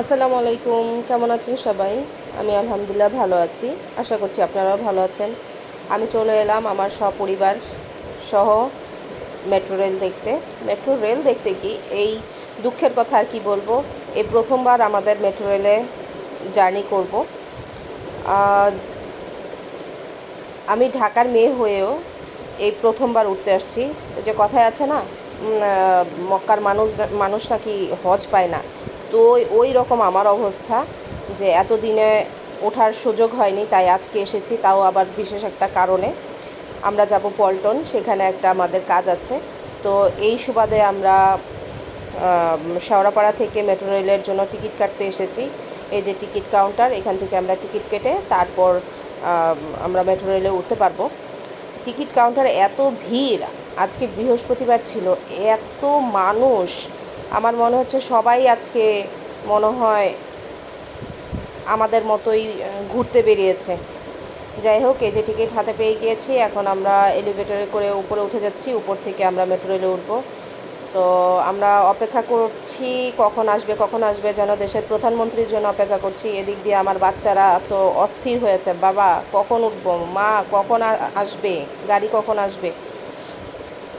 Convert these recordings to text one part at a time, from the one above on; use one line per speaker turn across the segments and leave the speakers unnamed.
আসসালামু আলাইকুম কেমন আছেন সবাই? আমি আলহামদুলিল্লাহ ভালো আছি। আশা করছি আপনারাও ভালো আছেন। আমি চলে এলাম আমার সপরিবার সহ মেট্রো রেল দেখতে। মেট্রো রেল দেখতে কি এই দুঃখের কথা আর কি বলব? এই প্রথমবার আমাদের মেট্রো রেলে জার্নি করব। আমি ঢাকার মেয়ে হয়েও এই প্রথমবার উঠতে আসছি। যে কথায় আছে না মক্কার মানুষ মানুষ নাকি হজ পায় না। তো ওই- রকম আমার অবস্থা যে এতদিনে ওঠার সুযোগ হয়নি, তাই আজকে এসেছি, তাও আবার বিশেষ একটা কারণে। আমরা যাব পল্টন, সেখানে একটা আমাদের কাজ আছে। তো এই সুবাদে আমরা শেওড়াপাড়া থেকে মেট্রো রেলের জন্য টিকিট কাটতে এসেছি। এই যে টিকিট কাউন্টার, এখান থেকে আমরা টিকিট কেটে তারপর আমরা মেট্রো রেলে উঠতে পারব। টিকিট কাউন্টারে এত ভিড়, আজকে বৃহস্পতিবার ছিল, এত মানুষ আমার মনে হচ্ছে সবাই আজকে মনে হয় আমাদের মতোই ঘুরতে বেরিয়েছে। যাই হোক, এই যে টিকিট হাতে পেয়ে গিয়েছি, এখন আমরা এলিভেটরে করে উপরে উঠে যাচ্ছি, উপর থেকে আমরা মেট্রো রেলে উঠবো। তো আমরা অপেক্ষা করছি কখন আসবে কখন আসবে যেন দেশের প্রধানমন্ত্রীর জন্য অপেক্ষা করছি। এদিক দিয়ে আমার বাচ্চারা তো অস্থির হয়েছে, বাবা কখন উঠবো? মা কখন আসবে? গাড়ি কখন আসবে?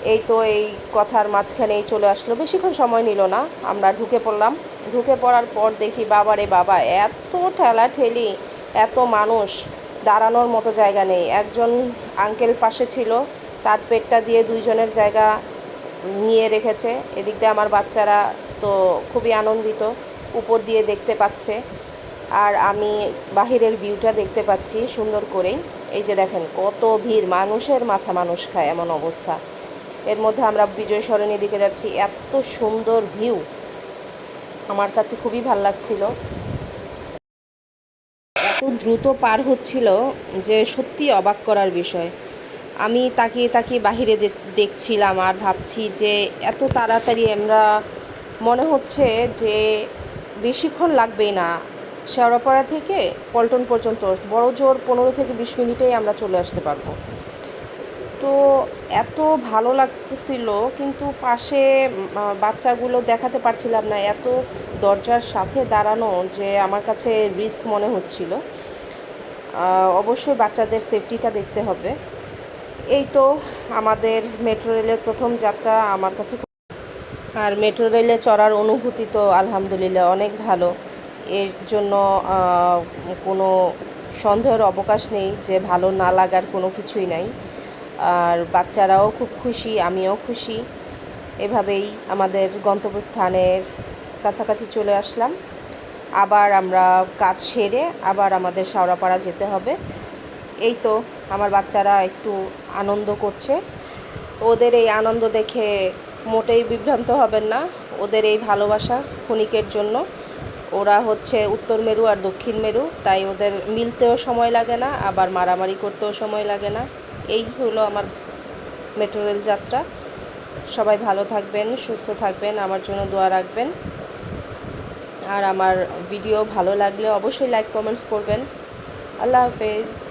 এই তো এই কথার মাঝখানেই চলে আসলো। বেশিক্ষণ সময় নিল না। আমরা ঢুকে পড়লাম। ঢুকে পড়ার পর দেখি বাবা রে বাবা, এত ঠেলা ঠেলি এত মানুষ, দাঁড়ানোর মতো জায়গা নেই। একজন আঙ্কেল পাশে ছিল, তার পেটটা দিয়ে দুইজনের জায়গা নিয়ে রেখেছে। এদিক দিয়ে আমার বাচ্চারা তো খুবই আনন্দিত, উপর দিয়ে দেখতে পাচ্ছে। আর আমি বাহিরের ভিউটা দেখতে পাচ্ছি সুন্দর করেই। এই যে দেখেন, কত ভিড়, মানুষের মাথা মানুষ খায় এমন অবস্থা। এর মধ্যে আমরা বিজয় সরণির দিকে যাচ্ছি। এত সুন্দর ভিউ আমার কাছে খুবই ভালো লাগছিল। এত দ্রুত পার হচ্ছিল যে সত্যি অবাক করার বিষয়। আমি তাকিয়ে তাকিয়ে বাহিরে দেখছিলাম আর ভাবছি যে এত তাড়াতাড়ি আমরা, মনে হচ্ছে যে বেশিক্ষণ লাগবেই না। শেওড়াপাড়া থেকে পল্টন পর্যন্ত, বড় জোর পনেরো থেকে বিশ মিনিটেই আমরা চলে আসতে পারব। তো এত ভালো লাগতেছিল, কিন্তু পাশে বাচ্চাগুলো দেখাতে পারছিলাম না, এত দরজার সাথে দাঁড়ানো যে আমার কাছে রিস্ক মনে হচ্ছিল। অবশ্যই বাচ্চাদের সেফটিটা দেখতে হবে। এই তো আমাদের মেট্রো রেলের প্রথম যাত্রা আমার কাছে আর মেট্রো রেলে চড়ার অনুভূতি তো আলহামদুলিল্লাহ অনেক ভালো। এর জন্য কোনো সন্দেহের অবকাশ নেই যে ভালো না লাগার কোনো কিছুই নাই। আর বাচ্চারাও খুব খুশি, আমিও খুশি। এভাবেই আমাদের গন্তব্যস্থানের কাছাকাছি চলে আসলাম। আবার আমরা কাজ সেরে আবার আমাদের শাওড়াপাড়া যেতে হবে। এই তো আমার বাচ্চারা একটু আনন্দ করছে। ওদের এই আনন্দ দেখে মোটেই বিভ্রান্ত হবেন না। ওদের এই ভালোবাসা ক্ষণিকের জন্য। ওরা হচ্ছে উত্তর মেরু আর দক্ষিণ মেরু, তাই ওদের মিলতেও সময় লাগে না, আবার মারামারি করতেও সময় লাগে না। এই হলো আমার মেট্রো রেল যাত্রা। সবাই ভালো থাকবেন, সুস্থ থাকবেন, আমার জন্য দোয়া রাখবেন। আর আমার ভিডিও ভালো লাগলে অবশ্যই লাইক কমেন্টস করবেন। আল্লাহ হাফেজ।